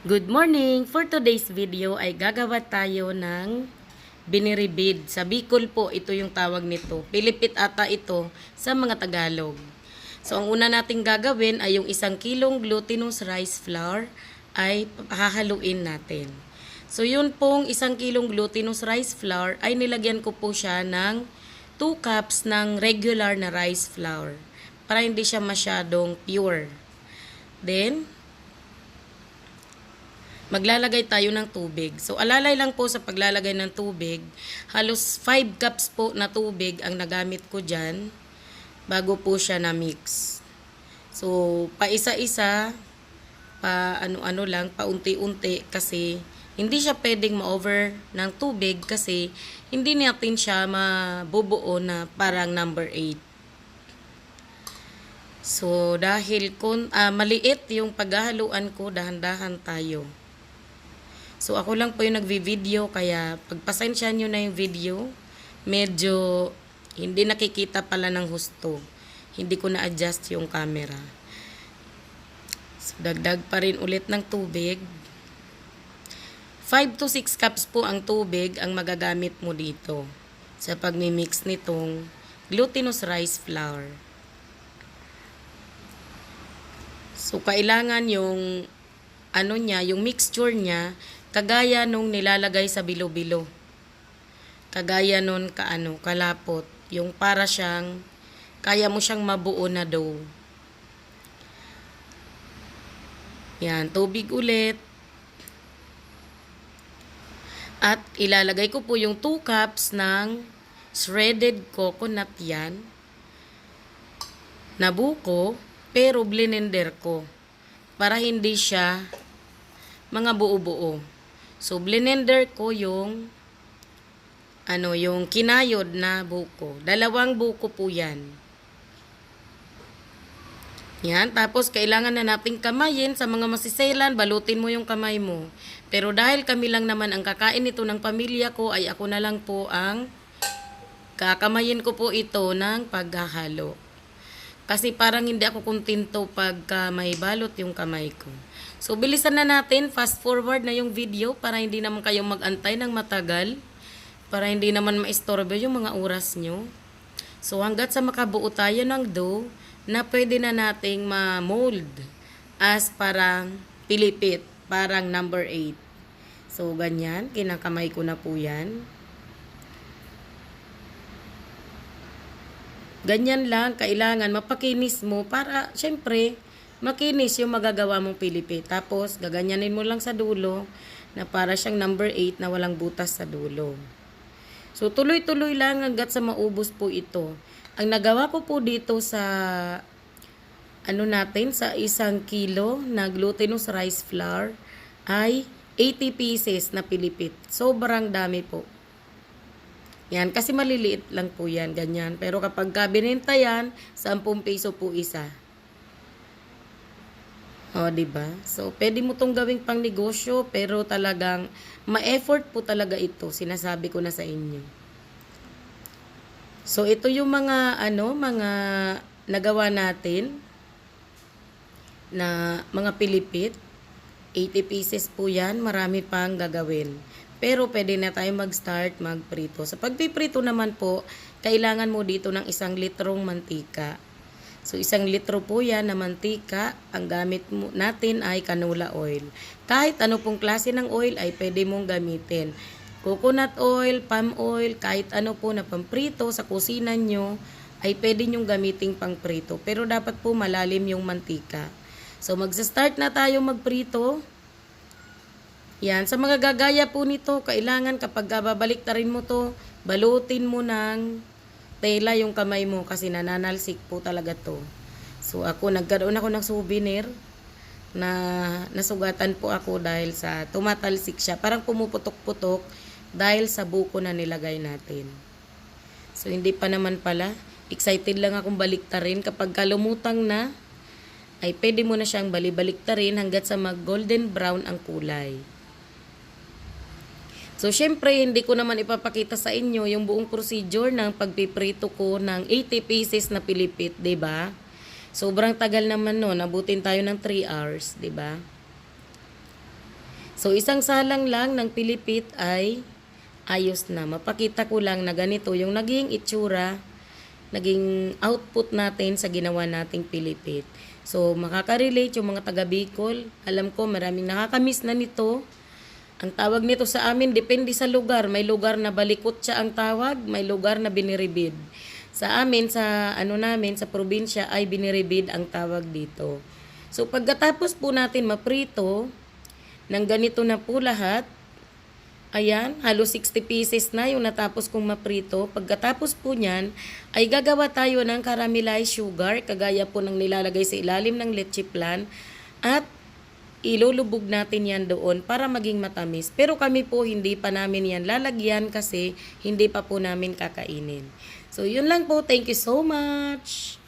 Good morning! For today's video ay gagawa tayo ng biniribid. Sa Bicol po, ito yung tawag nito. Pilipit ata ito sa mga Tagalog. So, ang una nating gagawin ay yung isang kilong glutinous rice flour ay hahaluin natin. So, yun pong isang kilong glutinous rice flour ay nilagyan ko po siya ng 2 cups ng regular na rice flour para hindi siya masyadong pure. Then, maglalagay tayo ng tubig. So, alalay lang po sa paglalagay ng tubig. Halos 5 cups po na tubig ang nagamit ko dyan bago po siya na mix. So, paisa-isa, pa ano-ano lang, paunti-unti kasi hindi siya pwedeng ma-over ng tubig kasi hindi natin siya mabubuo na parang number 8. So, dahil kun, ah, maliit yung paghahaluan ko, dahan-dahan tayo. So, ako lang po yung nagvi-video, kaya pagpasensya nyo na yung video, medyo hindi nakikita pala ng husto. Hindi ko na-adjust yung camera. So, dagdag pa rin ulit ng tubig. 5 to 6 cups po ang tubig ang magagamit mo dito sa pagmi-mix nitong glutinous rice flour. So, kailangan yung ano niya, yung mixture niya, kagaya nung nilalagay sa bilo-bilo. Kagaya nun kaano, kalapot. Yung para siyang, kaya mo siyang mabuo na dough. Yan, tubig ulit. At ilalagay ko po yung 2 cups ng shredded coconut yan. Nabuko, pero blender ko. Para hindi siya mga buo-buo. So, blender ko yung ano, yung kinayod na buko. Dalawang buko po yan. Yan. Tapos, kailangan na nating kamayin sa mga masiselan. Balutin mo yung kamay mo. Pero dahil kami lang naman ang kakain nito ng pamilya ko, ay ako na lang po ang kakamayin ko po ito ng paghahalo. Kasi parang hindi ako kontento pagka may balot yung kamay ko. So, bilisan na natin. Fast forward na yung video para hindi naman kayong magantay ng matagal. Para hindi naman maistorbo yung mga oras nyo. So, hanggat sa makabuo tayo ng dough na pwede na nating ma-mold as parang pilipit, parang number 8. So, ganyan. Kinakamay ko na po yan. Ganyan lang, kailangan mapakinis mo para, syempre, makinis yung magagawa mong pilipit. Tapos, gaganyanin mo lang sa dulo na para siyang number 8 na walang butas sa dulo. So, tuloy-tuloy lang hanggat sa maubos po ito. Ang nagawa ko po dito sa ano natin, sa isang kilo na glutinous rice flour ay 80 pieces na pilipit. Sobrang dami po. Yan, kasi maliliit lang po yan, ganyan. Pero kapag kabinenta yan, 10 piso po isa. O, di ba? So, pwede mo tong gawing pang negosyo, pero talagang ma-effort po talaga ito. Sinasabi ko na sa inyo. So, ito yung mga, ano, mga nagawa natin na mga pilipit. 80 pieces po yan. Marami pang gagawin. Pero pwede na tayo mag-start magprito. Sa pagpiprito naman po, kailangan mo dito ng isang litrong mantika. So isang litro po yan na mantika, ang gamit mo, natin ay canola oil. Kahit ano pong klase ng oil ay pwede mong gamitin. Coconut oil, palm oil, kahit ano po na pamprito sa kusina nyo, ay pwede nyong gamiting pangprito. Pero dapat po malalim yung mantika. So magsa-start na tayo magprito. Yan, sa mga gagaya po nito, kailangan kapag babalik ta rin mo to, balutin mo ng tela yung kamay mo kasi nananalsik po talaga to. So ako, nagkaroon ako ng souvenir na nasugatan po ako dahil sa tumatalsik siya. Parang pumuputok-putok dahil sa buko na nilagay natin. So hindi pa naman pala. Excited lang akong baliktarin kapag kalumutang na ay pwede mo na siyang balibaliktarin hanggat sa mag golden brown ang kulay. So, syempre, hindi ko naman ipapakita sa inyo yung buong procedure ng pagpiprito ko ng 80 pieces na pilipit, ba? Sobrang tagal naman no, nabutin tayo ng 3 hours, ba? So, isang salang lang ng pilipit ay ayos na. Mapakita ko lang na ganito yung naging itsura, naging output natin sa ginawa nating pilipit. So, makaka-relate yung mga taga Bicol. Alam ko, maraming nakakamiss na nito. Ang tawag nito sa amin, depende sa lugar. May lugar na balikot siya ang tawag, may lugar na biniribid. Sa amin, sa ano namin, sa probinsya ay biniribid ang tawag dito. So, pagkatapos po natin maprito, ng ganito na po lahat, ayan, halos 60 pieces na yung natapos kong maprito. Pagkatapos po niyan, ay gagawa tayo ng caramelized sugar, kagaya po ng nilalagay sa ilalim ng leche plan, at ilulubog natin yan doon para maging matamis. Pero kami po hindi pa namin yan lalagyan kasi hindi pa po namin kakainin. So yun lang po. Thank you so much.